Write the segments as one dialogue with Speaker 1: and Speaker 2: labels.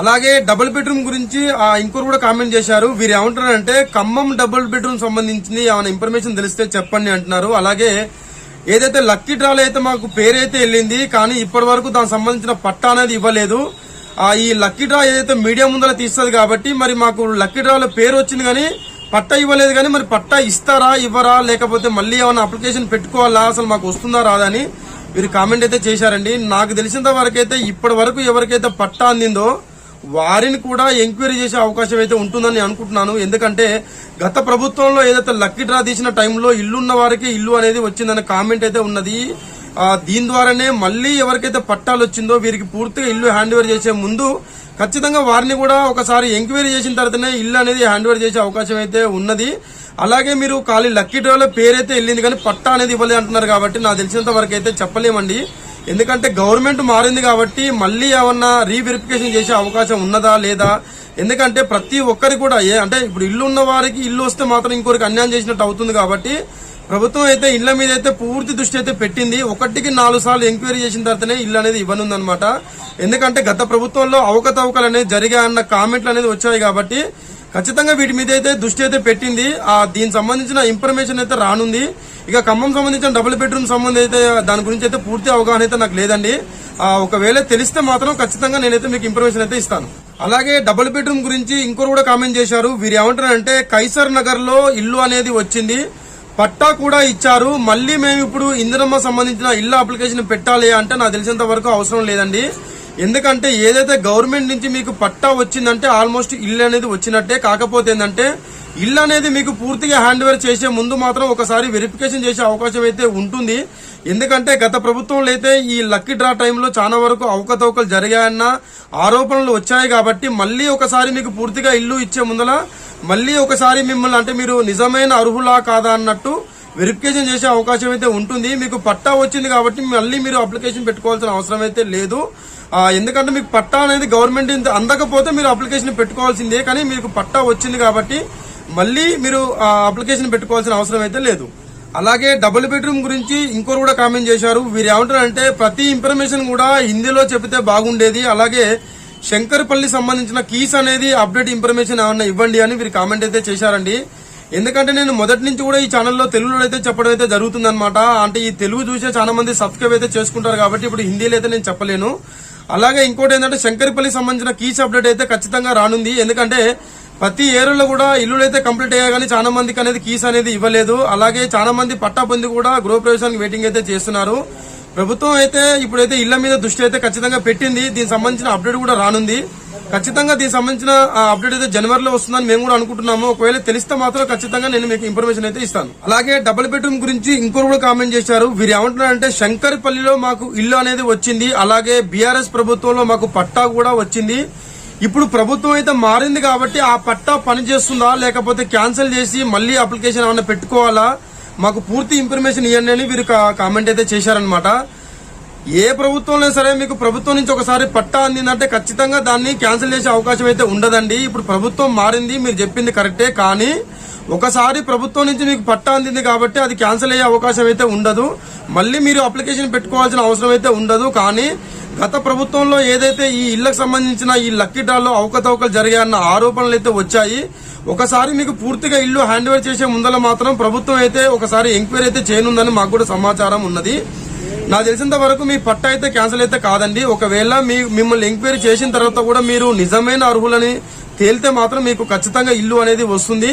Speaker 1: అలాగే double bedroom గురించి ఆ ఇంకోరు కూడా కామెంట్ చేశారు. వీరు ఏమంటారంటే ఖమ్మం డబుల్ బెడ్రూమ్ సంబంధించింది ఏమైనా ఇన్ఫర్మేషన్ తెలిస్తే చెప్పండి అంటున్నారు. అలాగే ఏదైతే లక్కీ డ్రాలో అయితే మాకు పేరైతే వెళ్ళింది కానీ ఇప్పటి వరకు దానికి సంబంధించిన పట్టా అనేది ఇవ్వలేదు. ఆ ఈ లక్కీ డ్రా ఏదైతే మీడియా ముందర తీస్తుంది కాబట్టి మరి మాకు లక్కీ డ్రాలో పేరు వచ్చింది కానీ పట్టా ఇవ్వలేదు కానీ మరి పట్టా ఇస్తారా ఇవ్వరా లేకపోతే మళ్ళీ ఏమైనా అప్లికేషన్ పెట్టుకోవాలా అసలు మాకు వస్తుందా రాదా అని వీరు కామెంట్ అయితే చేశారండి. నాకు తెలిసినంత వరకు అయితే ఇప్పటి వరకు ఎవరికైతే పట్టా అందిందో వారిని కూడా ఎంక్వైరీ చేసే అవకాశం అయితే ఉంటుందని అనుకుంటున్నాను. ఎందుకంటే గత ప్రభుత్వంలో ఏదైతే లక్కీ డ్రా తీసిన టైంలో ఇల్లు ఉన్న వారికి ఇల్లు అనేది వచ్చిందనే కామెంట్ అయితే ఉన్నది. దీని ద్వారానే మళ్ళీ ఎవరికైతే పట్టాలు వచ్చిందో వీరికి పూర్తిగా ఇల్లు హ్యాండ్ ఓవర్ చేసే ముందు ఖచ్చితంగా వారిని కూడా ఒకసారి ఎంక్వైరీ చేసిన తర్వాతనే ఇల్లు అనేది హ్యాండ్ ఓవర్ చేసే అవకాశం అయితే ఉన్నది. అలాగే మీరు ఖాళీ లక్కీ డ్రాలో పేరైతే వెళ్ళింది కానీ పట్టా అనేది ఇవ్వలేదు అంటున్నారు కాబట్టి నాకు తెలిసినంత వరకు అయితే చెప్పలేమండి. ఎందుకంటే గవర్నమెంట్ మారింది కాబట్టి మళ్ళీ ఏమన్నా రీవెరిఫికేషన్ చేసే అవకాశం ఉన్నదా లేదా? ఎందుకంటే ప్రతి ఒక్కరికి కూడా ఏ అంటే ఇప్పుడు ఇల్లు ఉన్న వారికి ఇల్లు వస్తే మాత్రం ఇంకొకరికి అన్యాయం చేసినట్టు అవుతుంది కాబట్టి ప్రభుత్వం అయితే ఇళ్ళ మీద అయితే పూర్తి దృష్టి అయితే పెట్టింది. ఒకటికి నాలుగు సార్లు ఎంక్వైరీ చేసిన తర్వాతనే ఇల్లు అనేది ఇవ్వనుందనమాట ఎందుకంటే గత ప్రభుత్వంలో అవకతవకలు అనేది జరిగాయన్న కామెంట్లు అనేది వచ్చాయి కాబట్టి ఖచ్చితంగా వీటి మీద అయితే దృష్టి అయితే పెట్టింది. ఆ దీనికి సంబంధించిన ఇన్ఫర్మేషన్ అయితే రానుంది. ఇక ఖమ్మం సంబంధించిన డబుల్ బెడ్రూమ్ సంబంధం అయితే దాని గురించి అయితే పూర్తి అవగాహన అయితే నాకు లేదండి. ఒకవేళ తెలిస్తే మాత్రం ఖచ్చితంగా నేనైతే మీకు ఇన్ఫర్మేషన్ అయితే ఇస్తాను. అలాగే డబుల్ బెడ్రూమ్ గురించి ఇంకోరు కూడా కామెంట్ చేశారు. వీరు ఏమంటారంటే కైసర్ నగర్లో ఇల్లు అనేది వచ్చింది. పట్టా కూడా ఇచ్చారు. మళ్ళీ మేము ఇప్పుడు ఇందిరమ్మ సంబంధించిన ఇల్లు అప్లికేషన్ పెట్టాలి అంటే నాకు తెలిసినంత వరకు అవసరం లేదండి. ఎందుకంటే ఏదైతే గవర్నమెంట్ నుంచి మీకు పట్టా వచ్చిందంటే ఆల్మోస్ట్ ఇల్లు అనేది వచ్చినట్టే. కాకపోతే ఏంటంటే ఇల్లు అనేది మీకు పూర్తిగా హ్యాండ్ చేసే ముందు మాత్రం ఒకసారి వెరిఫికేషన్ చేసే అవకాశం అయితే ఉంటుంది. ఎందుకంటే గత ప్రభుత్వంలో అయితే ఈ లక్కీ డ్రా టైంలో చాలా వరకు అవకతవకలు జరిగాయన్న ఆరోపణలు వచ్చాయి కాబట్టి మళ్ళీ ఒకసారి మీకు పూర్తిగా ఇల్లు ఇచ్చే ముందల మళ్ళీ ఒకసారి మిమ్మల్ని అంటే మీరు నిజమైన అర్హులా కాదా అన్నట్టు వెరిఫికేషన్ చేసే అవకాశం అయితే ఉంటుంది. మీకు పట్టా వచ్చింది కాబట్టి మళ్ళీ మీరు అప్లికేషన్ పెట్టుకోవాల్సిన అవసరం అయితే లేదు. ఎందుకంటే మీకు పట్టా అనేది గవర్నమెంట్ అందకపోతే మీరు అప్లికేషన్ పెట్టుకోవాల్సిందే. కానీ మీకు పట్టా వచ్చింది కాబట్టి మళ్ళీ మీరు ఆ, అప్లికేషన్ పెట్టుకోవాల్సిన అవసరం అయితే లేదు. అలాగే డబుల్ బెడ్రూమ్ గురించి ఇంకోరు కూడా కామెంట్ చేశారు. వీరు ఏమంటారంటే ప్రతి ఇన్ఫర్మేషన్ కూడా హిందీలో చెబితే బాగుండేది. అలాగే శంకర్పల్లి సంబంధించిన కీస్ అనేది అప్డేట్ ఇన్ఫర్మేషన్ ఏమన్నా ఇవ్వండి అని వీరు కామెంట్ అయితే చేశారండి. ఎందుకంటే నేను మొదటి నుంచి కూడా ఈ ఛానల్లో తెలుగులో అయితే చెప్పడం అయితే జరుగుతుంది అంటే ఈ తెలుగు చూసే చాలా మంది సబ్స్క్రైబ్ అయితే చేసుకుంటారు కాబట్టి ఇప్పుడు హిందీలో అయితే నేను చెప్పలేను. అలాగే ఇంకోటి ఏంటంటే శంకర్పల్లి సంబంధించిన కీస్ అప్డేట్ అయితే ఖచ్చితంగా రానుంది. ఎందుకంటే ప్రతి ఏరియాలో కూడా ఇల్లులు అయితే కంప్లీట్ అయ్యా కానీ చాలా మందికి అనేది కీస్ అనేది ఇవ్వలేదు. అలాగే చాలా మంది పట్టా పొంది కూడా గృహప్రవేశానికి వెయిటింగ్ అయితే చేస్తున్నారు. ప్రభుత్వం అయితే ఇప్పుడైతే ఇళ్ళ మీద దృష్టి అయితే ఖచ్చితంగా పెట్టింది. దీనికి సంబంధించిన అప్డేట్ కూడా రానుంది. ఖచ్చితంగా దీనికి సంబంధించిన అప్డేట్ అయితే జనవరిలో వస్తుందని మేము కూడా అనుకుంటున్నాము. ఒకవేళ తెలిస్తే మాత్రం ఖచ్చితంగా నేను మీకు ఇన్ఫర్మేషన్ అయితే ఇస్తాను. అలాగే డబుల్ బెడ్రూమ్ గురించి ఇంకోరు కూడా కామెంట్ చేశారు. వీరు ఏమంటున్నారంటే శంకర్పల్లిలో మాకు ఇల్లు అనేది వచ్చింది. అలాగే బీఆర్ఎస్ ప్రభుత్వంలో మాకు పట్టా కూడా వచ్చింది. ఇప్పుడు ప్రభుత్వం అయితే మారింది కాబట్టి ఆ పట్టా పని చేస్తుందా? లేకపోతే క్యాన్సిల్ చేసి మళ్ళీ అప్లికేషన్ ఏమైనా పెట్టుకోవాలా? మాకు పూర్తి ఇన్ఫర్మేషన్ ఇవ్వండి అని వీరు కామెంట్ అయితే చేశారనమాట ఏ ప్రభుత్వంలో సరే మీకు ప్రభుత్వం నుంచి ఒకసారి పట్టా అందిందంటే ఖచ్చితంగా దాన్ని క్యాన్సిల్ చేసే అవకాశం అయితే ఉండదండి. ఇప్పుడు ప్రభుత్వం మారింది మీరు చెప్పింది కరెక్టే కానీ ఒకసారి ప్రభుత్వం నుంచి మీకు పట్టా అందింది కాబట్టి అది క్యాన్సిల్ అయ్యే అవకాశం అయితే ఉండదు. మళ్ళీ మీరు అప్లికేషన్ పెట్టుకోవాల్సిన అవసరం అయితే ఉండదు కానీ గత ప్రభుత్వంలో ఏదైతే ఈ ఇళ్ళకు సంబంధించిన ఈ లక్కీ అవకతవకలు జరిగాయన్న ఆరోపణలు అయితే వచ్చాయి. ఒకసారి మీకు పూర్తిగా ఇల్లు హ్యాండ్ ఓవర్ చేసే ముందల మాత్రం ప్రభుత్వం అయితే ఒకసారి ఎంక్వైరీ అయితే చేయనుందని మాకు కూడా సమాచారం ఉన్నది. నాకు తెలిసినంత వరకు మీ పట్ట అయితే క్యాన్సిల్ అయితే కాదండి. ఒకవేళ మీ మిమ్మల్ని ఎంక్వైరీ చేసిన తర్వాత కూడా మీరు నిజమైన అర్హులని తేలితే మాత్రం మీకు ఖచ్చితంగా ఇల్లు అనేది వస్తుంది.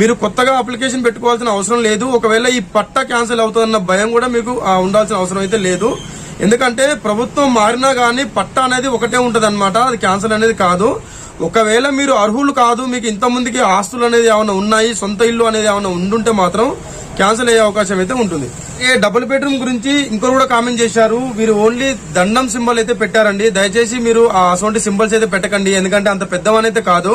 Speaker 1: మీరు కొత్తగా అప్లికేషన్ పెట్టుకోవాల్సిన అవసరం లేదు. ఒకవేళ ఈ పట్ట క్యాన్సిల్ అవుతుందన్న భయం కూడా మీకు ఉండాల్సిన అవసరం అయితే లేదు. ఎందుకంటే ప్రభుత్వం మారినా గానీ పట్ట అనేది ఒకటే ఉంటుంది అది క్యాన్సిల్ అనేది కాదు. ఒకవేళ మీరు అర్హులు కాదు మీకు ఇంత ముందుకి ఆస్తులు అనేది ఏమైనా ఉన్నాయి సొంత ఇల్లు అనేది ఏమైనా ఉండుంటే మాత్రం క్యాన్సిల్ అయ్యే అవకాశం అయితే ఉంటుంది. ఏ డబుల్ బెడ్రూమ్ గురించి ఇంకొకరు కూడా కామెంట్ చేశారు. మీరు ఓన్లీ దండం సింబల్ అయితే పెట్టారండి. దయచేసి మీరు అటువంటి సింబల్స్ అయితే పెట్టకండి. ఎందుకంటే అంత పెద్దవనైతే కాదు.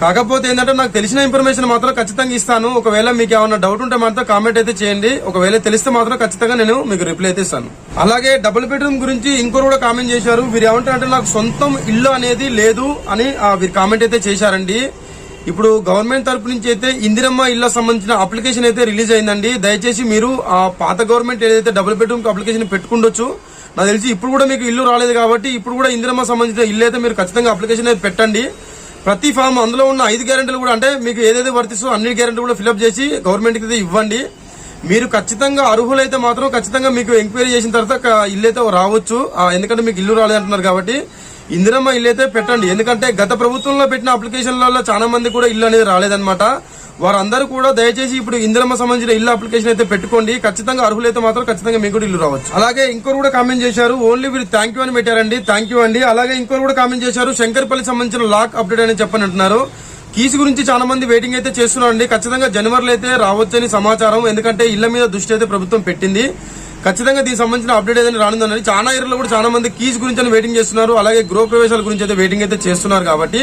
Speaker 1: కాకపోతే ఏంటంటే నాకు తెలిసిన ఇన్ఫర్మేషన్ మాత్రం ఖచ్చితంగా ఇస్తాను. ఒకవేళ మీకు ఏమైనా డౌట్ ఉంటే మాత్రం కామెంట్ అయితే చేయండి. ఒకవేళ తెలిస్తే మాత్రం ఖచ్చితంగా నేను మీకు రిప్లై అయితే ఇస్తాను. అలాగే డబుల్ బెడ్రూమ్ గురించి ఇంకోరు కూడా కామెంట్ చేశారు. వీరు ఏమంటారంటే నాకు సొంతం ఇల్లు అనేది లేదు అని వీరు కామెంట్ అయితే చేశారండి. ఇప్పుడు గవర్నమెంట్ తరపు నుంచి అయితే ఇందిరమ్మ ఇళ్ళ సంబంధించిన అప్లికేషన్ అయితే రిలీజ్ అయిందండి. దయచేసి మీరు ఆ పాత గవర్నమెంట్ ఏదైతే డబుల్ బెడ్రూమ్కి అప్లికేషన్ పెట్టుకుండొచ్చు నాకు తెలిసి ఇప్పుడు కూడా మీకు ఇల్లు రాలేదు కాబట్టి ఇప్పుడు కూడా ఇందిరమ్మ సంబంధించిన ఇల్లు అయితే మీరు ఖచ్చితంగా అప్లికేషన్ అయితే పెట్టండి. ప్రతి ఫామ్ అందులో ఉన్న ఐదు గ్యారెంటీలు కూడా అంటే మీకు ఏదైతే వర్తిస్తుందో అన్ని గ్యారెంటీ కూడా ఫిల్అప్ చేసి గవర్నమెంట్కి అయితే ఇవ్వండి. మీరు ఖచ్చితంగా అర్హులైతే మాత్రం ఖచ్చితంగా మీకు ఎంక్వైరీ చేసిన తర్వాత ఇల్లు అయితే రావచ్చు. ఆ, ఎందుకంటే మీకు ఇల్లు రాలేదంటున్నారు కాబట్టి ఇందిరమ్మ ఇల్లు అయితే పెట్టండి. ఎందుకంటే గత ప్రభుత్వంలో పెట్టిన అప్లికేషన్లలో చాలా మంది కూడా ఇల్లు అనేది రాలేదన్నమాట. వారందరూ కూడా దయచేసి ఇప్పుడు ఇందిరమ్మ సంబంధించిన ఇల్లు అప్లికేషన్ అయితే పెట్టుకోండి. ఖచ్చితంగా అర్హులైతే మాత్రం ఖచ్చితంగా మీకు కూడా ఇల్లు రావచ్చు. అలాగే ఇంకోరు కూడా కామెంట్ చేశారు ఓన్లీ వీరు థ్యాంక్ యూ అని పెట్టారండి. థ్యాంక్ యూ అండి. అలాగే ఇంకోరు కూడా కామెంట్ చేశారు శంకర్పల్లి సంబంధించిన లాక్ అప్డేట్ అని చెప్పని అంటున్నారు కీస్ గురించి చాలా మంది వెయిటింగ్ అయితే చేస్తున్నారండి. ఖచ్చితంగా జనవరిలో అయితే రావచ్చని సమాచారం. ఎందుకంటే ఇళ్ళ మీద దృష్టి అయితే ప్రభుత్వం పెట్టింది. ఖచ్చితంగా దీనికి సంబంధించిన అప్డేట్ ఏదైనా రానుందని చాలా ఏరియాలో కూడా చాలా మంది కీస్ గురించి అని వెయిటింగ్ చేస్తున్నారు. అలాగే గృహ ప్రవేశాల గురించి అయితే వెయిటింగ్ అయితే చేస్తున్నారు కాబట్టి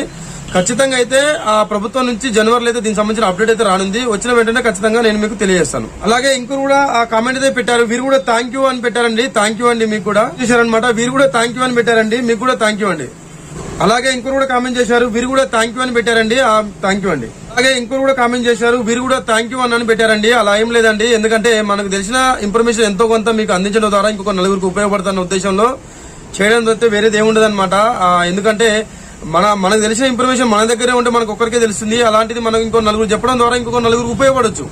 Speaker 1: ఖచ్చితంగా అయితే ఆ ప్రభుత్వం నుంచి జనవరిలో అయితే దీనికి సంబంధించిన అప్డేట్ అయితే రానుంది. వచ్చిన వెంటనే ఖచ్చితంగా నేను మీకు తెలియజేస్తాను. అలాగే ఇంకో కూడా ఆ కామెంట్ అయితే పెట్టారు. వీరు కూడా థ్యాంక్ యూ అని పెట్టారండి. థ్యాంక్ యూ అండి మీకు కూడా. చేశారనమాట వీరు కూడా థ్యాంక్ యూ అని పెట్టారండి. మీకు కూడా థ్యాంక్ యూ అండి. అలాగే ఇంకొకరు కూడా కామెంట్ చేశారు వీరు కూడా థ్యాంక్ యూ అని పెట్టారండి. థ్యాంక్ యూ అండి. అలాగే ఇంకొకరు కూడా కామెంట్ చేశారు వీరు కూడా థ్యాంక్ యూ అని పెట్టారండి. అలా ఏం లేదండి. ఎందుకంటే మనకు తెలిసిన ఇన్ఫర్మేషన్ ఎంతో కొంత మీకు అందించడం ద్వారా ఇంకొక నలుగురికి ఉపయోగపడుతున్న ఉద్దేశంలో చేయడం తప్పితే వేరేది ఏముండదు అనమాట ఎందుకంటే మన మనకు తెలిసిన ఇన్ఫర్మేషన్ మన దగ్గరే ఉంటే మనకు ఒక్కరికే తెలుస్తుంది. అలాంటిది మనకు ఇంకో నలుగురు చెప్పడం ద్వారా ఇంకొక నలుగురికి ఉపయోగపడొచ్చు.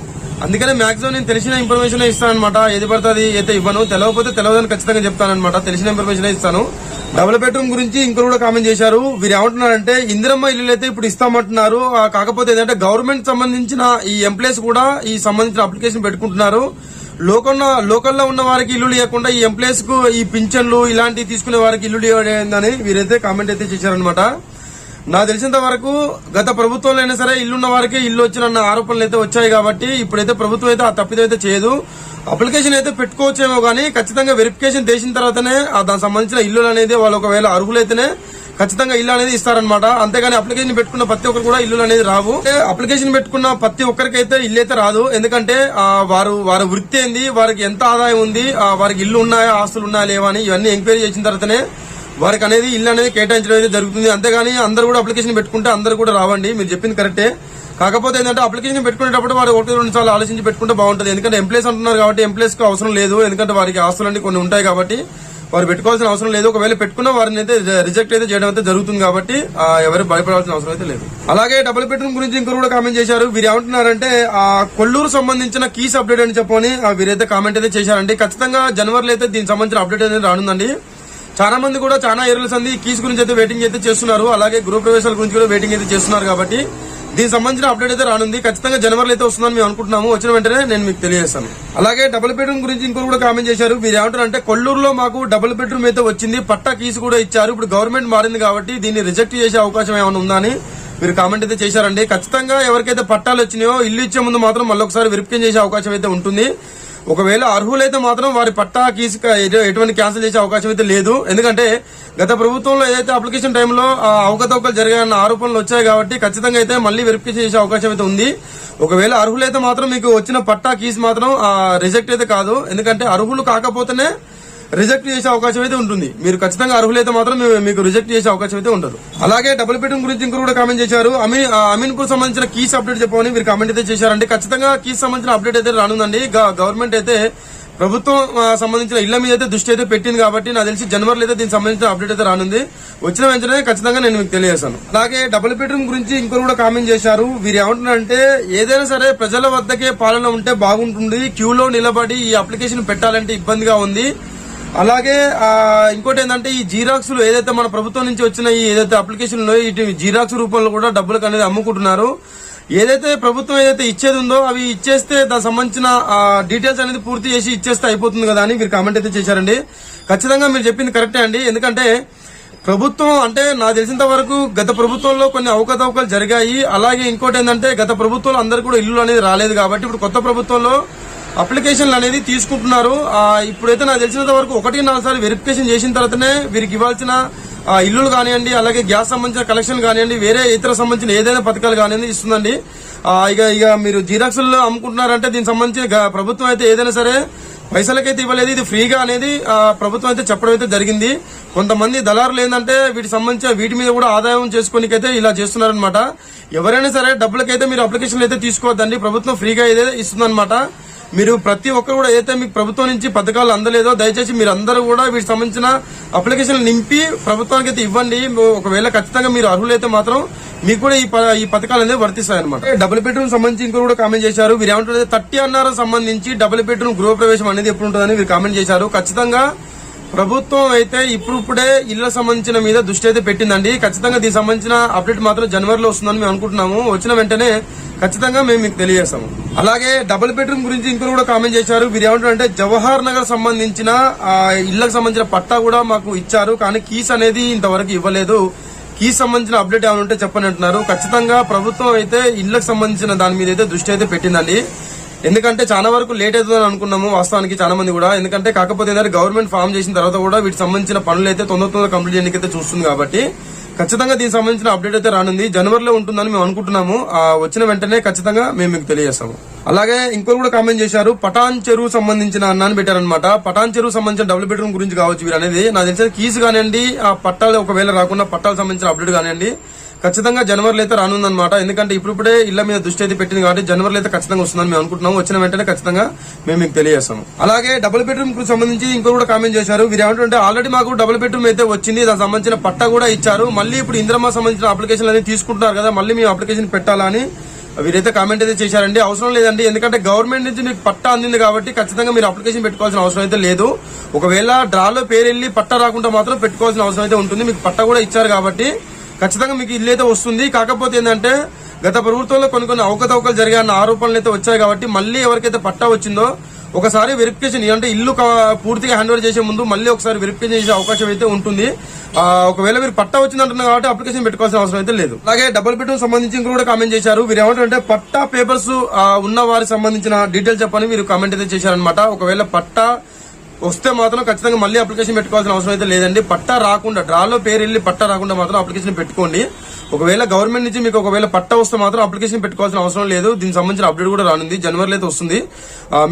Speaker 1: అందుకనే మాక్సిమం నేను తెలిసిన ఇన్ఫర్మేషన్ ఇస్తాను అనమాట ఏది పడుతుంది అయితే ఇవ్వను. తెలియకపోతే తెలియదని ఖచ్చితంగా చెప్తానన్నమాట తెలిసిన ఇన్ఫర్మేషన్ ఇస్తాను. డబుల్ బెడ్రూమ్ గురించి ఇంకొకరు కూడా కామెంట్ చేశారు. వీరు ఏమంటున్నారంటే ఇందిరమ్మ ఇల్లు అయితే ఇప్పుడు ఇస్తామంటున్నారు. కాకపోతే ఏంటంటే గవర్నమెంట్ సంబంధించిన ఈ ఎంప్లాయీస్ కూడా ఈ సంబంధించిన అప్లికేషన్ పెట్టుకుంటున్నారు. లోకల్ లోకల్లో ఉన్న వారికి ఇల్లు లేకుండా ఈ ఎంప్లాయీస్కు ఈ పింఛన్లు ఇలాంటివి తీసుకునే వారికి ఇల్లు లేదని వీరైతే కామెంట్ అయితే చేశారనమాట నాకు తెలిసినంత వరకు గత ప్రభుత్వంలో అయినా సరే ఇల్లున్న వారికి ఇల్లు వచ్చిన ఆరోపణలు అయితే వచ్చాయి కాబట్టి ఇప్పుడైతే ప్రభుత్వం అయితే ఆ తప్పిదం అయితే చేయదు. అప్లికేషన్ అయితే పెట్టుకోవచ్చేమో కానీ ఖచ్చితంగా వెరిఫికేషన్ చేసిన తర్వాతనే దానికి సంబంధించిన ఇల్లు అనేది వాళ్ళు ఒకవేళ అర్హులైతేనే ఖచ్చితంగా ఇల్లు అనేది ఇస్తారనమాట అంతేగాని అప్లికేషన్ పెట్టుకున్న ప్రతి ఒక్కరు కూడా ఇల్లు అనేది రావు. అప్లికేషన్ పెట్టుకున్న ప్రతి ఒక్కరికైతే ఇల్లు అయితే రాదు. ఎందుకంటే వారు వారి వృత్తి ఏంది? వారికి ఎంత ఆదాయం ఉంది? వారికి ఇల్లు ఉన్నాయా? ఆస్తులు ఉన్నాయా? లేవా? అని ఇవన్నీ ఎంక్వైరీ చేసిన తర్వాతనే వారికి అనేది ఇల్లు అనేది కేటాయించడం అనేది జరుగుతుంది. అంతేగాని అందరూ కూడా అప్లికేషన్ పెట్టుకుంటే అందరూ కూడా రావండి. మీరు చెప్పింది కరెక్టే కాకపోతే ఏంటంటే అప్లికేషన్ పెట్టుకునేటప్పుడు వారు ఒకటి రెండు సార్లు ఆలోచించి పెట్టుకుంటే బాగుంటుంది. ఎందుకంటే ఎంప్లాయీస్ అంటున్నారు కాబట్టి ఎంప్లాయీస్కు అవసరం లేదు. ఎందుకంటే వారికి ఆస్తులన్నీ కొన్ని ఉంటాయి కాబట్టి వారు పెట్టుకోవాల్సిన అవసరం లేదు. ఒకవేళ పెట్టుకున్న వారిని అయితే రిజెక్ట్ అయితే చేయడం అయితే జరుగుతుంది కాబట్టి ఎవరు భయపడాల్సిన అవసరం అయితే లేదు. అలాగే డబుల్ బెడ్రూమ్ గురించి ఇంకొకరు కూడా కామెంట్ చేశారు. వీరు ఏమంటున్నారంటే ఆ కొల్లూరు సంబంధించిన కీస్ అప్డేట్ అని చెప్పని వీరైతే కామెంట్ అయితే చేశారండి. ఖచ్చితంగా జనవరిలో అయితే దీనికి సంబంధించిన అప్డేట్ అనేది రానుందండి. చాలా మంది కూడా చాలా ఏరియల్స్ అంది కీస్ గురించి అయితే వెయిటింగ్ అయితే చేస్తున్నారు. అలాగే గృహ ప్రవేశాల గురించి కూడా వెయిటింగ్ అయితే చేస్తున్నారు కాబట్టి దీనికి సంబంధించిన అప్డేట్ అయితే రానుంది. ఖచ్చితంగా జనవరిలో అయితే వస్తుందని మేము అనుకుంటున్నాము. వచ్చిన వెంటనే నేను మీకు తెలియజేస్తాను. అలాగే డబుల్ బెడ్రూమ్ గురించి ఇంకొకరు కూడా కామెంట్ చేశారు. మీరు ఏమంటారు అంటే కొల్లూరులో మాకు డబుల్ బెడ్రూమ్ అయితే వచ్చింది. పట్టా కీస్ కూడా ఇచ్చారు. ఇప్పుడు గవర్నమెంట్ మారింది కాబట్టి దీన్ని రిజెక్ట్ చేసే అవకాశం ఏమైనా ఉందా అని మీరు కామెంట్ అయితే చేశారండి. ఖచ్చితంగా ఎవరికైతే పట్టాలు వచ్చినాయో ఇల్లు ఇచ్చే ముందు మాత్రం మళ్ళీ ఒకసారి వెరిఫికేషన్ చేసే అవకాశం అయితే ఉంటుంది. ఒకవేళ అర్హులైతే మాత్రం వారి పట్టా కీసు ఎటువంటి క్యాన్సిల్ చేసే అవకాశం అయితే లేదు. ఎందుకంటే గత ప్రభుత్వంలో ఏదైతే అప్లికేషన్ టైంలో అవకతవకలు జరిగాయన్న ఆరోపణలు వచ్చాయి కాబట్టి ఖచ్చితంగా అయితే మళ్ళీ వెరిఫికేషన్ చేసే అవకాశం అయితే ఉంది. ఒకవేళ అర్హులైతే మాత్రం మీకు వచ్చిన పట్టా కీస్ మాత్రం రిజెక్ట్ అయితే కాదు. ఎందుకంటే అర్హులు కాకపోతేనే రిజెక్ట్ చేసే అవకాశం అయితే ఉంటుంది. మీరు ఖచ్చితంగా అర్హులైతే మాత్రం మీకు రిజెక్ట్ చేసే అవకాశం అయితే ఉండదు. అలాగే డబుల్ బెడ్రూమ్ గురించి ఇంకొకరు కూడా కామెంట్ చేశారు. అమీన్ అమీన్కు సంబంధించిన కీస్ అప్డేట్ చెప్పమని మీరు కామెంట్ అయితే చేశారండి. ఖచ్చితంగా కీస్ సంబంధించిన అప్డేట్ అయితే రానుందండి. గవర్నమెంట్ అయితే ప్రభుత్వం సంబంధించిన ఇళ్ళ మీద అయితే దృష్టి అయితే పెట్టింది కాబట్టి నాకు తెలిసి జనవరిలో అయితే దీనికి సంబంధించిన అప్డేట్ అయితే రానుంది. వచ్చిన వెంటనే ఖచ్చితంగా నేను మీకు తెలియజేశాను అలాగే డబుల్ బెడ్రూమ్ గురించి ఇంకొకరు కూడా కామెంట్ చేశారు. వీరు ఏమంటున్నారంటే ఏదైనా సరే ప్రజల వద్దకే పాలన ఉంటే బాగుంటుంది. క్యూలో నిలబడి ఈ అప్లికేషన్ పెట్టాలంటే ఇబ్బందిగా ఉంది. అలాగే ఇంకోటి ఏంటంటే ఈ జీరాక్స్లు ఏదైతే మన ప్రభుత్వం నుంచి వచ్చిన ఈ ఏదైతే అప్లికేషన్ ఇటు జీరాక్స్ రూపంలో కూడా డబ్బులకు అనేది అమ్ముకుంటున్నారు. ఏదైతే ప్రభుత్వం ఏదైతే ఇచ్చేది ఉందో అవి ఇచ్చేస్తే దానికి సంబంధించిన డీటెయిల్స్ అనేది పూర్తి చేసి ఇచ్చేస్తే అయిపోతుంది కదా అని మీరు కామెంట్ అయితే చేశారండి. ఖచ్చితంగా మీరు చెప్పింది కరెక్టే అండి. ఎందుకంటే ప్రభుత్వం అంటే నాకు తెలిసినంత వరకు గత ప్రభుత్వంలో కొన్ని అవకతవకలు జరిగాయి. అలాగే ఇంకోటి ఏంటంటే గత ప్రభుత్వంలో అందరు కూడా ఇల్లు అనేది రాలేదు కాబట్టి ఇప్పుడు కొత్త ప్రభుత్వంలో అప్లికేషన్లు అనేది తీసుకుంటున్నారు. ఇప్పుడైతే నాకు తెలిసినంత వరకు ఒకటి నాలుగు వెరిఫికేషన్ చేసిన తర్వాతనే వీరికి ఇవ్వాల్సిన ఇల్లులు కానివ్వండి అలాగే గ్యాస్ సంబంధించిన కలెక్షన్ కానివ్వండి వేరే ఇతర సంబంధించిన ఏదైనా పథకాలు కానివ్వండి ఇస్తుందండి. ఇక ఇక మీరు జీరాక్స్లో అమ్ముకుంటున్నారంటే దీనికి సంబంధించి ప్రభుత్వం అయితే ఏదైనా సరే పైసలకైతే ఇవ్వలేదు. ఇది ఫ్రీగా అనేది ప్రభుత్వం అయితే చెప్పడం అయితే జరిగింది. కొంతమంది దళారులు ఏంటంటే వీటికి సంబంధించిన వీటి మీద కూడా ఆదాయం చేసుకోనికైతే ఇలా చేస్తున్నారనమాట ఎవరైనా సరే డబ్బులకైతే మీరు అప్లికేషన్లు అయితే తీసుకోవద్దండి. ప్రభుత్వం ఫ్రీగా అయితే ఇస్తుందన్నమాట. మీరు ప్రతి ఒక్కరు కూడా ఏదైతే మీకు ప్రభుత్వం నుంచి పథకాలు అందలేదో దయచేసి మీరు అందరూ కూడా వీటికి సంబంధించిన అప్లికేషన్ నింపి ప్రభుత్వానికి అయితే ఇవ్వండి. ఒకవేళ ఖచ్చితంగా మీరు అర్హులైతే మాత్రం మీకు కూడా ఈ ప- ఈ పథకాలు అనేది వర్తిస్తాయి అనమాట డబుల్ బెడ్రూమ్ సంబంధించి ఇంకో కూడా కామెంట్ చేశారు. వీరు ఏమంటారు థర్టీ అన్నారు సంబంధించి డబుల్ బెడ్రూమ్ గృహప్రవేశం అనేది ఎప్పుడు ఉంటుందని వీరు కామెంట్ చేశారు. ఖచ్చితంగా ప్రభుత్వం అయితే ఇప్పుడిప్పుడే ఇళ్ళ సంబంధించిన మీద దృష్టి అయితే పెట్టిందండి. ఖచ్చితంగా దీనికి సంబంధించిన అప్డేట్ మాత్రం జనవరిలో వస్తుందని మేము అనుకుంటున్నాము. వచ్చిన వెంటనే ఖచ్చితంగా మేము మీకు తెలియజేస్తాము. అలాగే డబుల్ బెడ్రూమ్ గురించి ఇంకొకరు కూడా కామెంట్ చేశారు. మీరు ఏమంటారు అంటే జవహర్ నగర్ సంబంధించిన ఇళ్ళకు సంబంధించిన పట్టా కూడా మాకు ఇచ్చారు. కానీ కీస్ అనేది ఇంతవరకు ఇవ్వలేదు. కీస్ సంబంధించిన అప్డేట్ ఏమైనా ఉంటే చెప్పని అంటున్నారు. ఖచ్చితంగా ప్రభుత్వం అయితే ఇళ్ళకు సంబంధించిన దాని మీద అయితే దృష్టి అయితే పెట్టిందండి. ఎందుకంటే చాలా వరకు లేట్ అవుతుందని అనుకున్నాము వాస్తవానికి చాలా మంది కూడా. ఎందుకంటే కాకపోతే ఏంటంటే గవర్నమెంట్ ఫామ్ చేసిన తర్వాత కూడా వీటికి సంబంధించిన పనులు అయితే తొందర తొందర కంప్లీట్ చేయడానికి అయితే చూస్తుంది కాబట్టి ఖచ్చితంగా దీనికి సంబంధించిన అప్డేట్ అయితే రానుంది. జనవరిలో ఉంటుందని మేము అనుకుంటున్నాము. వచ్చిన వెంటనే ఖచ్చితంగా మేము మీకు తెలియజేస్తాము. అలాగే ఇంకోరు కూడా కామెంట్ చేశారు. పటాన్ చెరువు సంబంధించిన అన్నాన్ని పెట్టారనమాట పటాన్ చెరువు సంబంధించిన డబుల్ బెడ్రూమ్ గురించి కావచ్చు వీరు అనేది నాకు తెలిసిన కీస్ కానివ్వండి ఆ పట్టాలు ఒకవేళ రాకుండా పట్టాలకు సంబంధించిన అప్డేట్ కానివ్వండి ఖచ్చితంగా జనవరిలో అయితే రానుందనమాట ఎందుకంటే ఇప్పుడిప్పుడే ఇళ్ళ మీద దృష్టి అయితే పెట్టింది కాబట్టి జనవరిలో అయితే ఖచ్చితంగా వస్తుందని మేము అనుకుంటున్నాము. వచ్చిన వెంటనే ఖచ్చితంగా మేము మీకు తెలియజేస్తాము. అలాగే డబుల్ బెడ్రూమ్కు సంబంధించి ఇంకో కూడా కామెంట్ చేశారు. వీరు ఏమంటుంటే ఆల్రెడీ మాకు డబుల్ బెడ్రూమ్ అయితే వచ్చింది. దానికి సంబంధించిన పట్టా కూడా ఇచ్చారు. మళ్ళీ ఇప్పుడు ఇంద్రమ్మ సంబంధించిన అప్లికేషన్ అనేది తీసుకుంటున్నారు కదా మళ్ళీ మేము అప్లికేషన్ పెట్టాలా అని వీరైతే కామెంట్ అయితే చేశారండి. అవసరం లేదండి. ఎందుకంటే గవర్నమెంట్ నుంచి మీకు పట్టా అందింది కాబట్టి ఖచ్చితంగా మీరు అప్లికేషన్ పెట్టుకోవాల్సిన అవసరం అయితే లేదు. ఒకవేళ డ్రాలో పేరు వెళ్ళి పట్టా రాకుండా మాత్రం పెట్టుకోవాల్సిన అవసరం అయితే ఉంటుంది. మీకు పట్టా కూడా ఇచ్చారు కాబట్టి ఖచ్చితంగా మీకు ఇల్లు అయితే వస్తుంది. కాకపోతే ఏంటంటే గత ప్రభుత్వంలో కొన్ని కొన్ని అవకతవకలు జరిగాయన్న ఆరోపణలు అయితే వచ్చాయి కాబట్టి మళ్ళీ ఎవరికైతే పట్టా వచ్చిందో ఒకసారి వెరిఫికేషన్ అంటే ఇల్లు పూర్తిగా హ్యాండ్ ఓవర్ చేసే ముందు మళ్ళీ ఒకసారి వెరిఫికేషన్ చేసే అవకాశం అయితే ఉంటుంది. ఒకవేళ మీరు పట్టా వచ్చిందంటున్నారు కాబట్టి అప్లికేషన్ పెట్టుకోవాల్సిన అవసరం అయితే లేదు. అలాగే డబుల్ బెడ్రూమ్ సంబంధించి కూడా కామెంట్ చేశారు. మీరు ఏమంటారంటే పట్టా పేపర్స్ ఉన్న వారికి సంబంధించిన డీటెయిల్స్ చెప్పని మీరు కామెంట్ అయితే చేశారనమాట ఒకవేళ పట్టా వస్తే మాత్రం ఖచ్చితంగా మళ్ళీ అప్లికేషన్ పెట్టుకోవాల్సిన అవసరం అయితే లేదండి. పట్టా రాకుండా డ్రాలో పేరు వెళ్ళి పట్టా రాకుండా మాత్రం అప్లికేషన్ పెట్టుకోండి. ఒకవేళ గవర్నమెంట్ నుంచి మీకు ఒకవేళ పట్టా వస్తే మాత్రం అప్లికేషన్ పెట్టుకోవాల్సిన అవసరం లేదు. దీనికి సంబంధించిన అప్డేట్ కూడా రానుంది. జనవరిలో అయితే వస్తుంది.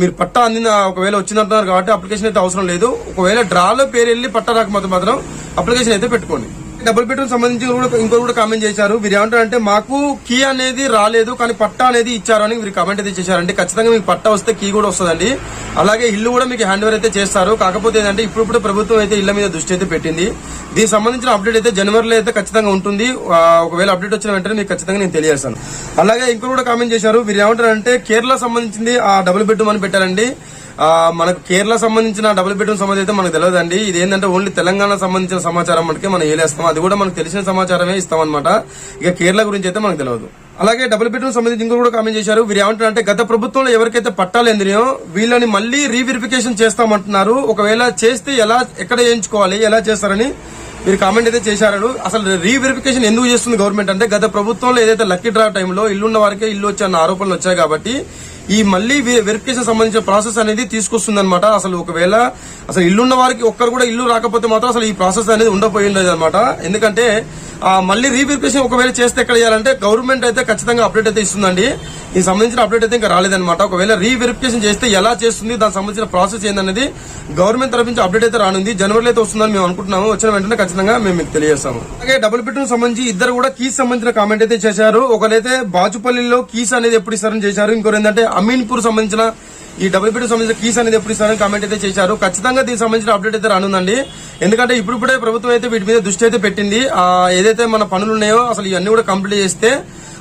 Speaker 1: మీరు పట్టా అందిన ఒకవేళ వచ్చిందంటున్నారు కాబట్టి అప్లికేషన్ అయితే అవసరం లేదు. ఒకవేళ డ్రాలో పేరు వెళ్ళి పట్టా రాకపోతే మాత్రం అప్లికేషన్ అయితే పెట్టుకోండి. డబుల్ బెడ్రూమ్ సంబంధించి కూడా ఇంకో కూడా కామెంట్ చేశారు. వీరు ఏమంటారంటే మాకు కీ అనేది రాలేదు కానీ పట్టా అనేది ఇచ్చారు అని వీరు కామెంట్ అయితే చేశారండి ఖచ్చితంగా మీకు పట్టా వస్తే కీ కూడా వస్తుందండి. అలాగే ఇల్లు కూడా మీకు హ్యాండ్ ఓవర్ అయితే చేస్తారు. కాకపోతే ఏంటంటే ఇప్పుడు ప్రభుత్వం అయితే ఇళ్ళ మీద దృష్టి అయితే పెట్టింది. దీనికి సంబంధించిన అప్డేట్ అయితే జనవరిలో అయితే ఖచ్చితంగా ఉంటుంది. ఒకవేళ అప్డేట్ వచ్చిన వెంటనే మీకు ఖచ్చితంగా నేను తెలియజేస్తాను. అలాగే ఇంకో కూడా కామెంట్ చేశారు. వీరు ఏమంటారంటే కేరళ సంబంధించింది ఆ డబుల్ బెడ్రూమ్ అని పెట్టారండి. మనకు కేరళ సంబంధించిన డబుల్ బెడ్రూమ్ సంబంధించి అయితే మనకు తెలియదండి ఇది ఏంటంటే ఓన్లీ తెలంగాణ సంబంధించిన సమాచారం మనకి మనం ఏలేస్తాం. అది కూడా మనకు తెలిసిన సమాచారమే ఇస్తాం అనమాట ఇక కేరళ గురించి అయితే మనకు తెలియదు అలాగే డబుల్ బెడ్రూమ్ సంబంధించి ఇంకో కూడా కామెంట్ చేశారు. వీరు ఏమంటారంటే గత ప్రభుత్వంలో ఎవరికైతే పట్టాలు ఎందినాయో వీళ్ళని మళ్ళీ రీవెరిఫికేషన్ చేస్తామంటున్నారు. ఒకవేళ చేస్తే ఎలా ఎక్కడ చేయించుకోవాలి ఎలా చేస్తారని మీరు కామెంట్ అయితే చేశారు. అసలు రీవెరిఫికేషన్ ఎందుకు చేస్తుంది గవర్నమెంట్ అంటే గత ప్రభుత్వంలో ఏదైతే లక్కీ డ్రా టైంలో ఇల్లున్న వారికే ఇల్లు వచ్చాయన్న ఆరోపణలు వచ్చాయి కాబట్టి ఈ మళ్ళీ వెరిఫికేషన్ సంబంధించిన ప్రాసెస్ అనేది తీసుకొస్తుంది అనమాట అసలు ఒకవేళ అసలు ఇల్లున్న వారికి ఒక్కరు కూడా ఇల్లు రాకపోతే మాత్రం అసలు ఈ ప్రాసెస్ అనేది ఉండపోయిండదు అనమాట ఎందుకంటే మళ్ళీ రీవెరిఫికేషన్ ఒకవేళ చేస్తే ఎక్కడ చేయాలంటే గవర్నమెంట్ అయితే ఖచ్చితంగా అప్డేట్ అయితే ఇస్తుందండి. ఈ సంబంధించిన అప్డేట్ అయితే ఇంకా రాలేదన్నమాట. ఒకవేళ రీవెరిఫికేషన్ చేస్తే ఎలా చేస్తుంది దానికి సంబంధించిన ప్రాసెస్ ఏందనేది గవర్నమెంట్ తరఫు నుంచి అప్డేట్ అయితే రానుంది. జనవరిలో అయితే వస్తుందని మేము అనుకుంటున్నాము. వచ్చిన వెంటనే ఖచ్చితంగా మేము మీకు తెలియజేస్తాము. అలాగే డబుల్ బెడ్రూమ్ సంబంధించి ఇద్దరు కూడా కీస్ సంబంధించిన కామెంట్ అయితే చేశారు. ఒకరైతే బాచుపల్లిలో కీస్ అనేది ఎప్పుడు ఇస్తారని చేశారు. ఇంకోరు ఏంటంటే అమీన్పూర్ సంబంధించిన ఈ డబుల్ బెడ్రూమ్ సంబంధించిన కీస్ అనేది ఎప్పుడు ఇస్తారని కామెంట్ అయితే చేశారు. ఖచ్చితంగా దీనికి సంబంధించిన అప్డేట్ అయితే రానుందండి. ఎందుకంటే ఇప్పుడిప్పుడే ప్రభుత్వం అయితే వీటి మీద దృష్టి అయితే పెట్టింది. ఏదైతే మన పనులు ఉన్నాయో అసలు ఇవన్నీ కూడా కంప్లీట్ చేస్తే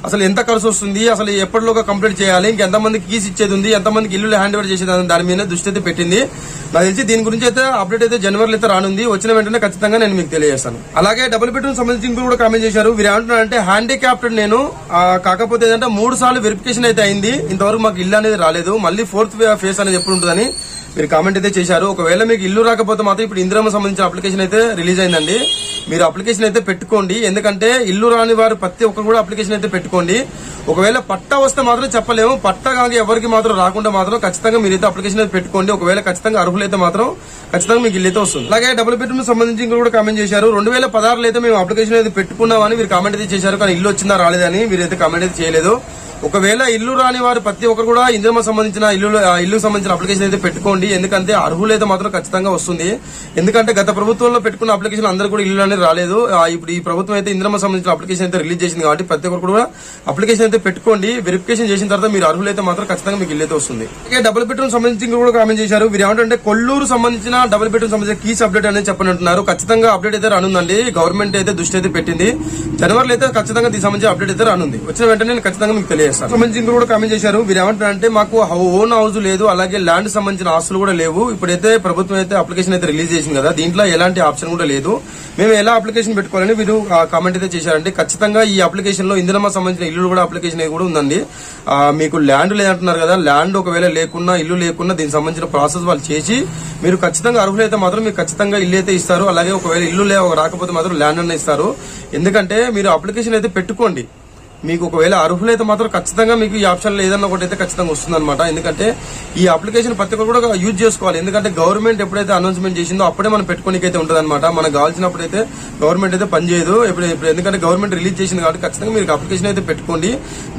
Speaker 1: అసలు ఎంత ఖర్చు వస్తుంది? అసలు ఎప్పటిలోగా కంప్లీట్ చేయాలి? ఇంకెంతమందికి కీస్ ఇచ్చేది ఉంది? ఎంతమందికి ఇల్లు హ్యాండ్ ఓవర్ చేసేది దాని మీద దృష్టి అయితే పెట్టింది. నాకు తెలిసి దీని గురించి అయితే అప్డేట్ అయితే జనవరిలో అయితే రానుంది. వచ్చిన వెంటనే ఖచ్చితంగా నేను మీకు తెలియజేస్తాను. అలాగే డబుల్ బెడ్రూమ్ సంబంధించి కూడా కామెంట్ చేశారు. వీరు ఏమంటున్నారంటే హ్యాండిక్యాప్టెడ్ నేను కాకపోతే ఏంటంటే మూడు సార్లు వెరిఫికేషన్ అయితే అయింది. ఇంతవరకు మాకు ఇల్లు అనేది రాలేదు. మళ్ళీ ఫోర్త్ ఫేస్ అనేది ఎప్పుడు ఉంటుందని మీరు కామెంట్ అయితే చేశారు. ఒకవేళ మీకు ఇల్లు రాకపోతే మాత్రం ఇప్పుడు ఇందిరమ్మ సంబంధించిన అప్లికేషన్ అయితే రిలీజ్ అయిందండి. మీరు అప్లికేషన్ అయితే పెట్టుకోండి. ఎందుకంటే ఇల్లు రాని వారు ప్రతి ఒక్కరు కూడా అప్లికేషన్ అయితే పెట్టుకోండి పెట్టుకోండి ఒకవేళ పట్టా వస్తే మాత్రం చెప్పలేము. పట్టా కానీ ఎవరికి మాత్రం రాకుండా మాత్రం ఖచ్చితంగా మీరైతే అప్లికేషన్ అయితే పెట్టుకోండి. ఒకవేళ ఖచ్చితంగా అర్హులైతే మాత్రం ఖచ్చితంగా మీకు ఇల్లు అయితే వస్తుంది. అలాగే డబుల్ బెడ్రూమ్ సంబంధించి ఇంకా కూడా కామెంట్ చేశారు. రెండు వేల పదహారులో అయితే మేము అప్లికేషన్ అయితే పెట్టుకున్నామని మీరు కామెంట్ అయితే చేశారు. కానీ ఇల్లు వచ్చిందా రాలేదని మీరైతే కామెంట్ అయితే చేయలేదు. ఒకవేళ ఇల్లు రాని వారు ప్రతి ఒక్కరు కూడా ఇందిరమ సంబంధించిన ఇల్లు ఇల్లు ఇల్లుకు సంబంధించిన అప్లికేషన్ అయితే పెట్టుకోండి. ఎందుకంటే అర్హులైతే మాత్రం ఖచ్చితంగా వస్తుంది. ఎందుకంటే గత ప్రభుత్వంలో పెట్టుకున్న అప్లికేషన్ అందరూ కూడా ఇల్లు అనేది రాలేదు ఇప్పుడు ఈ ప్రభుత్వం అయితే ఇందిరమ సంబంధించిన అప్లికేషన్ అయితే రిలీజ్ చేసింది కాబట్టి ప్రతి ఒక్కరు కూడా అప్లికేషన్ అయితే పెట్టుకోండి. వెరిఫికేషన్ చేసిన తర్వాత మీరు అర్హులైతే మాత్రం ఖచ్చితంగా మీకు ఇల్లు అయితే వస్తుంది. అలాగే డబుల్ బెడ్రూమ్ సంబంధించి కూడా కామెంట్ చేశారు. వీరు ఏమంటే కొల్లూరు సంబంధించిన డబుల్ బెడ్రూమ్ సంబంధించిన కీస్ అప్డేట్ అనేది చెప్పని అంటున్నారు ఖచ్చితంగా అప్డేట్ అయితే రానుందండి. గవర్నమెంట్ అయితే దృష్టి అయితే పెట్టింది. జనవరిలో అయితే ఖచ్చితంగా దీనికి సంబంధించి అప్డేట్ అయితే రానుంది. వచ్చిన వెంటనే నేను ఖచ్చితంగా మీకు తెలియదు చేస్తారు. సంబంధించి కూడా కామెంట్ చేశారు. వీరు ఏమంటారంటే మాకు ఓన్ హౌస్ లేదు అలాగే ల్యాండ్ సంబంధించిన ఆస్తులు కూడా లేవు. ఇప్పుడైతే ప్రభుత్వం అయితే అప్లికేషన్ అయితే రిలీజ్ చేసింది కదా దీంట్లో ఎలాంటి ఆప్షన్ కూడా లేదు. మేము ఎలా అప్లికేషన్ పెట్టుకోవాలని వీరు కామెంట్ అయితే చేశారంటే ఖచ్చితంగా ఈ అప్లికేషన్లో ఇందిరమ్మ సంబంధించిన ఇల్లు కూడా అప్లికేషన్ కూడా ఉందండి. మీకు ల్యాండ్ లేదంటున్నారు కదా ల్యాండ్ ఒకవేళ లేకున్నా ఇల్లు లేకున్నా దీనికి సంబంధించిన ప్రాసెస్ వాళ్ళు చేసి మీరు ఖచ్చితంగా అర్హులైతే మాత్రం మీకు ఖచ్చితంగా ఇల్లు అయితే ఇస్తారు. అలాగే ఒకవేళ ఇల్లు లే రాకపోతే మాత్రం ల్యాండ్ అన్న ఇస్తారు. ఎందుకంటే మీరు అప్లికేషన్ అయితే పెట్టుకోండి. మీకు ఒకవేళ అర్హులైతే మాత్రం ఖచ్చితంగా మీకు ఈ ఆప్షన్లో ఏదన్నా ఒకటి అయితే ఖచ్చితంగా వస్తుందన్నమాట. ఎందుకంటే ఈ అప్లికేషన్ ప్రతి ఒక్కరు కూడా యూజ్ చేసుకోవాలి. ఎందుకంటే గవర్నమెంట్ ఎప్పుడైతే అనౌన్స్మెంట్ చేసిందో అప్పుడే మనం పెట్టుకోనికి అయితే ఉంటుంది అనమాట మనకు కావాల్సినప్పుడు అయితే గవర్నమెంట్ అయితే పనిచేయదు ఇప్పుడు ఇప్పుడు ఎందుకంటే గవర్నమెంట్ రిలీజ్ చేసింది కాబట్టి ఖచ్చితంగా మీరు అప్లికేషన్ అయితే పెట్టుకోండి.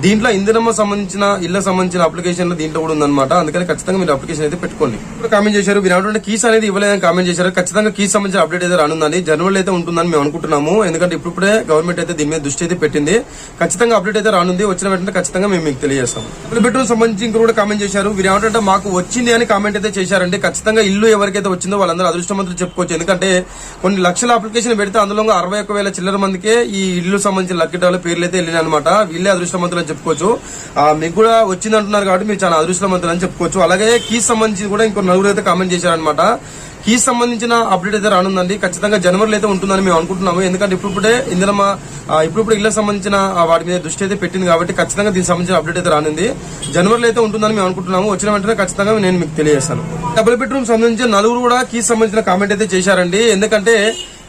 Speaker 1: దీంట్లో ఇందిరమ్మ సంబంధించిన ఇళ్ళ సంబంధించిన అప్లికేషన్ దీంట్లో కూడా ఉందన్నమాట. అందుకని ఖచ్చితంగా మీరు అప్లికేషన్ అయితే పెట్టుకోండి. ఇప్పుడు కామెంట్ చేశారు. మీరు కీస్ అనేది ఇవ్వలేదని కామెంట్ చేశారు. ఖచ్చితంగా కీస్ సంబంధించిన అప్డేట్ అయితే రానుందని జనవరిలో అయితే ఉంటుందని మేము అనుకుంటున్నాము. ఎందుకంటే ఇప్పుడే గవర్నమెంట్ అయితే దీని మీద దృష్టి అయితే పెట్టింది. ఖచ్చితంగా అప్డేట్ అయితే రానుంది. వచ్చిన వెంటనే ఖచ్చితంగా మేము మీకు తెలియజేస్తాం. డబుల్ బెడ్రూమ్ సంబంధించి ఇంకొక కూడా కామెంట్ చేశారు. వీరు ఏమంటే మాకు వచ్చింది అని కామెంట్ అయితే చేశారండి. ఖచ్చితంగా ఇల్లు ఎవరికైతే వచ్చిందో వాళ్ళందరూ అదృష్టమంతులు చెప్పుకోవచ్చు. ఎందుకంటే కొన్ని లక్షల అప్లికేషన్ పెడితే అందులో అరవై ఒక వేల చిల్లర మందికే ఈ ఇల్లు సంబంధించిన లక్కీ డ్రాల పేర్లు అయితే వెళ్ళినాయి అనమాట వీళ్ళే అదృష్టమంతులు అని చెప్పుకోవచ్చు. మీకు కూడా వచ్చింది అంటున్నారు కాబట్టి మీరు చాలా అదృష్టమంతులు అని చెప్పుకోవచ్చు. అలాగే కీస్ సంబంధించి కూడా ఇంకో నలుగురు అయితే కామెంట్ చేశారనమాట కీస్ సంబంధించిన అప్డేట్ అయితే రానుందండి. ఖచ్చితంగా జనవరిలో అయితే ఉంటుందని మేము అనుకుంటున్నాము. ఎందుకంటే ఇప్పుడే ఇందులో ఇప్పుడు ఇళ్ళకు సంబంధించిన వాటి మీద దృష్టి అయితే పెట్టింది కాబట్టి ఖచ్చితంగా దీనికి సంబంధించిన అప్డేట్ అయితే రానుంది. జనవరిలో అయితే ఉంటుందని మేము అనుకుంటున్నాము. వచ్చిన వెంటనే ఖచ్చితంగా నేను మీకు తెలియజేస్తాను. డబుల్ బెడ్రూమ్ సంబంధించి నలుగురు కూడా కీస్ సంబంధించిన కామెంట్ అయితే చేశారండి. ఎందుకంటే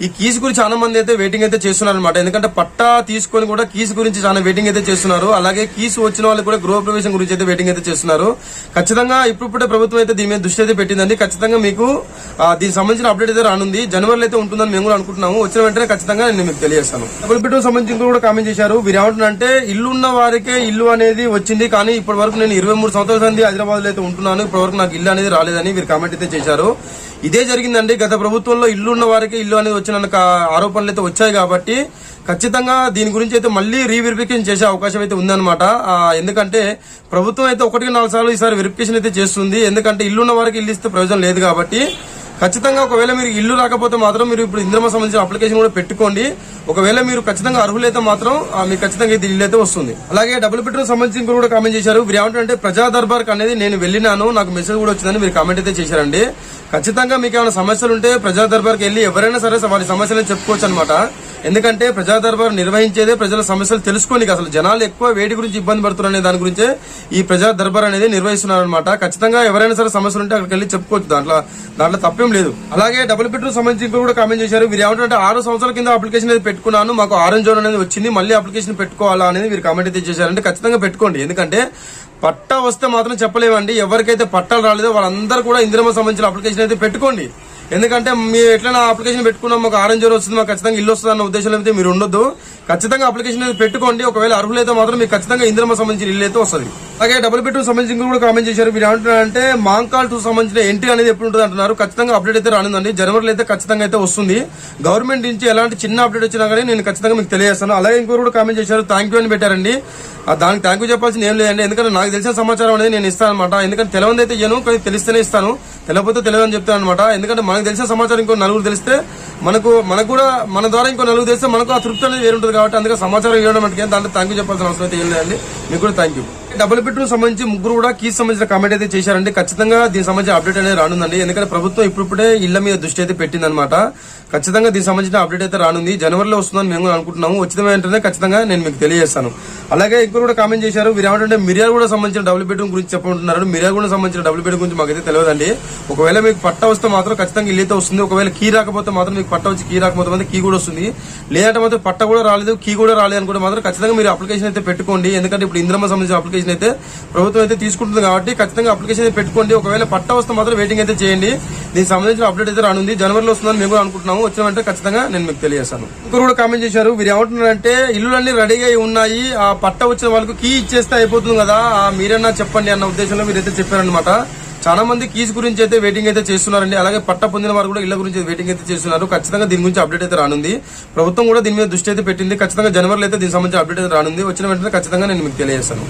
Speaker 1: ఈ కీస్ గురించి చాలా మంది అయితే వెయిటింగ్ అయితే చేస్తున్నారు అనమాట ఎందుకంటే పట్టా తీసుకొని కూడా కీస్ గురించి చాలా వెయిటింగ్ అయితే చేస్తున్నారు. అలాగే కీస్ వచ్చిన వాళ్ళు కూడా గృహ ప్రవేశం గురించి అయితే వెయిటింగ్ అయితే చేస్తున్నారు. ఖచ్చితంగా ఇప్పుడిప్పుడే ప్రభుత్వం అయితే దీని మీద దృష్టి అయితే పెట్టిందండి. ఖచ్చితంగా మీకు దీనికి సంబంధించిన అప్డేట్ అయితే రానుంది. జనవరిలో అయితే ఉంటుందని మేము కూడా అనుకుంటున్నాము. వచ్చిన వెంటనే ఖచ్చితంగా నేను మీకు తెలియజేస్తాను. డబుల్ బెడ్రూమ్ సంబంధించి కూడా కామెంట్ చేశారు. వీరు ఏమంటున్నారంటే ఇల్లు ఉన్న వారికే ఇల్లు అనేది వచ్చింది కానీ ఇప్పటి వరకు నేను ఇరవై మూడు సంవత్సరాల నుండి హైదరాబాద్లో అయితే ఉంటున్నాను. ఇప్పటి వరకు నాకు ఇల్లు అనేది రాలేదని వీరు కామెంట్ అయితే చేశారు. ఇదే జరిగిందండి. గత ప్రభుత్వంలో ఇల్లు ఉన్న వారికి ఇల్లు అనేది వచ్చిన ఆరోపణలు అయితే వచ్చాయి కాబట్టి ఖచ్చితంగా దీని గురించి అయితే మళ్ళీ రీవెరిఫికేషన్ చేసే అవకాశం అయితే ఉందన్నమాట. ఎందుకంటే ప్రభుత్వం అయితే ఒకటికి నాలుగు సార్లు ఈసారి వెరిఫికేషన్ అయితే చేస్తుంది. ఎందుకంటే ఇల్లున్న వారికి ఇల్లు ఇస్తే ప్రయోజనం లేదు కాబట్టి ఖచ్చితంగా ఒకవేళ మీరు ఇల్లు రాకపోతే మాత్రం మీరు ఇప్పుడు ఇంద్రమ సంబంధించిన అప్లికేషన్ కూడా పెట్టుకోండి. ఒకవేళ మీరు ఖచ్చితంగా అర్హులైతే మాత్రం మీకు ఖచ్చితంగా ఇది ఇల్లు అయితే వస్తుంది. అలాగే డబుల్ బెడ్రూమ్ సంబంధించి కూడా కామెంట్ చేశారు. మీరు ఏమంటారంటే ప్రజా దర్బార్ అనేది నేను వెళ్ళినాను నాకు మెసేజ్ కూడా వచ్చిందని మీరు కామెంట్ అయితే చేశారండి. ఖచ్చితంగా మీకు ఏమైనా సమస్యలు ఉంటే ప్రజా దర్బార్కి వెళ్ళి ఎవరైనా సరే వారి సమస్యలను చెప్పుకోవచ్చు అనమాట ఎందుకంటే ప్రజా దర్బార్ నిర్వహించేదే ప్రజల సమస్యలు తెలుసుకోనికి అసలు జనాలు ఎక్కువ వేడి గురించి ఇబ్బంది పడుతున్నారు దాని గురించే ఈ ప్రజా దర్బార్ అనేది నిర్వహిస్తున్నారు అనమాట ఖచ్చితంగా ఎవరైనా సరే సమస్యలు ఉంటే అక్కడికి వెళ్ళి చెప్పుకోవచ్చు. దాంట్లో దాంట్లో తప్పేం లేదు. అలాగే డబుల్ బెడ్రూమ్ సంబంధించి కూడా కామెంట్ చేశారు. మీరు ఏమంటారంటే ఆరు సంవత్సరాల కింద అప్లికేషన్ అయితే పెట్టుకున్నాను. మాకు ఆరెంజ్ జోన్ అనేది వచ్చింది. మళ్ళీ అప్లికేషన్ పెట్టుకోవాలా అనేది మీరు కామెంట్ అయితే చేశారంటే ఖచ్చితంగా పెట్టుకోండి. ఎందుకంటే పట్టా వస్తే మాత్రం చెప్పలేమండి. ఎవరికైతే పట్టాలు రాలేదో వాళ్ళందరూ కూడా ఇందిరమ్మ సంబంధించిన అప్లికేషన్ అయితే పెట్టుకోండి. ఎందుకంటే మీరు ఎట్లా అప్లికేషన్ పెట్టుకున్నాం మాకు ఆరెంజ్ జోన్ వస్తుంది మాకు ఖచ్చితంగా ఇల్లు వస్తుంది అన్న ఉద్దేశం అయితే మీరు ఉండొద్దు. ఖచ్చితంగా అప్లికేషన్ పెట్టుకోండి. ఒకవేళ అర్హులైతే మాత్రం మీకు ఖచ్చితంగా ఇంద్రమ సంబంధించిన ఇల్లు అయితే వస్తుంది. అలాగే డబుల్ బెడ్రూమ్ సంబంధించి కూడా కామెంట్ చేశారు. మీరు ఏమంటున్నారంటే మాంకాల్ టూ సంబంధించిన ఎంట్రీ అనేది ఎప్పుడు ఉంటుంది అంటున్నారు. ఖచ్చితంగా అప్డేట్ అయితే రానుందండి. జనవరిలో అయితే ఖచ్చితంగా అయితే వస్తుంది. గవర్నమెంట్ నుంచి ఎలాంటి చిన్న అప్డేట్ వచ్చినా కానీ నేను ఖచ్చితంగా మీకు తెలియజేస్తాను. అలాగే ఇంకో కూడా కామెంట్ చేశారు. థ్యాంక్ యూ అని పెట్టారండి. దానికి థ్యాంక్ యూ చెప్పాల్సింది ఏం లేదండి. ఎందుకంటే నాకు తెలిసిన సమాచారం అనేది నేను ఇస్తాను అనమాట ఎందుకంటే తెలవంది అయితే ఇయ్యను కానీ తెలిస్తేనే ఇస్తాను. తెలియకపోతే తెలియదు అని చెప్తాను అనమాట ఎందుకంటే మనకు తెలిసిన సమాచారం ఇంకో నలుగురు తెలిస్తే మనకు మనకు కూడా మన ద్వారా ఇంకో నలుగురు తెలిస్తే మనకు ఆ తృప్తి అనేది వేరుంటుంది కాబట్టి అందుకే సమాచారం ఇవ్వడం అంటే దాంట్లో థ్యాంక్ యూ చెప్పాల్సిన అవసరం అయితే ఏం లేదండి. మీకు కూడా థ్యాంక్ యూ డబుల్ బెడ్రూమ్ సంబంధించి ముగ్గురు కూడా కీ సంబంధించిన కామెంట్ అయితే చేశారండి. ఖచ్చితంగా దీనికి సంబంధించిన అప్డేట్ అనేది రానుందండి. ఎందుకంటే ప్రభుత్వం ఇప్పుడిప్పుడే ఇళ్ళ మీద దృష్టి అయితే పెట్టిందనమాట ఖచ్చితంగా దీనికి సంబంధించిన అప్డేట్ అయితే రానుంది. జనవరిలో వస్తుందని మేము కూడా అనుకుంటున్నాము. వచ్చిన వెంటనే ఖచ్చితంగా నేను మీకు తెలియజేస్తాను. అలాగే ఇంకొకరు కూడా కామెంట్ చేశారు. మీరు ఏమంటే మిర్యాల కూడా సంబంధించిన డబుల్ బెడ్రూమ్ గురించి చెప్పమంటున్నారు మిర్యాల కూడా సంబంధించిన డబుల్ బెడ్రూమ్ గురించి మాకైతే తెలియదండి. ఒకవేళ మీకు పట్ట వస్తే మాత్రం ఖచ్చితంగా ఇల్లు అయితే వస్తుంది. ఒకవేళ కీ రాకపోతే మాత్రం మీకు పట్ట వచ్చి కీ రాకపోతే మాత్రం కీ కూడా వస్తుంది. లేదంటే మాత్రం పట్ట కూడా రాలేదు కీ కూడా రాలేదు అనుకుంటే మాత్రం ఖచ్చితంగా మీరు అప్లికేషన్ అయితే పెట్టుకోండి. ఎందుకంటే ఇప్పుడు ఇంద్రమ సంబంధించిన అప్లికేషన్ అప్లికేషన్ అయితే ప్రభుత్వం అయితే తీసుకుంటుంది కాబట్టి ఖచ్చితంగా అప్లికేషన్ అయితే పెట్టుకోండి. ఒకవేళ పట్టా వస్తే మాత్రం వెయిటింగ్ అయితే చేయండి. దీనికి సంబంధించిన అప్డేట్ అయితే రానుంది. జనవరిలో వస్తుందని మేము అనుకుంటున్నాము. వచ్చిన వెంటనే ఖచ్చితంగా నేను మీకు తెలియజేస్తాను. ఇంకొకరు కూడా కామెంట్ చేశారు. మీరు ఏమంటున్నారంటే ఇల్లులన్నీ రెడీగా అయి ఉన్నాయి. ఆ పట్ట వచ్చిన వాళ్ళకు కీ ఇచ్చేస్తే అయిపోతుంది కదా. మీరన్నా చెప్పండి అన్న ఉద్దేశంలో మీరైతే చెప్పారనమాట చాలా మంది కీస్ గురించి అయితే వెయిటింగ్ అయితే చేస్తున్నారండి. అలాగే పట్ట పొందిన వారు కూడా ఇళ్ళ గురించి వెయిటింగ్ అయితే చేస్తున్నారు. ఖచ్చితంగా దీని గురించి అప్డేట్ అయితే రానుంది. ప్రభుత్వం కూడా దీని మీద దృష్టి అయితే పెట్టింది. ఖచ్చితంగా జనవరిలో అయితే దీనికి సంబంధించిన అప్డేట్ అయితే రానుంది. వచ్చిన వెంటనే ఖచ్చితంగా నేను మీకు తెలియజేస్తాను.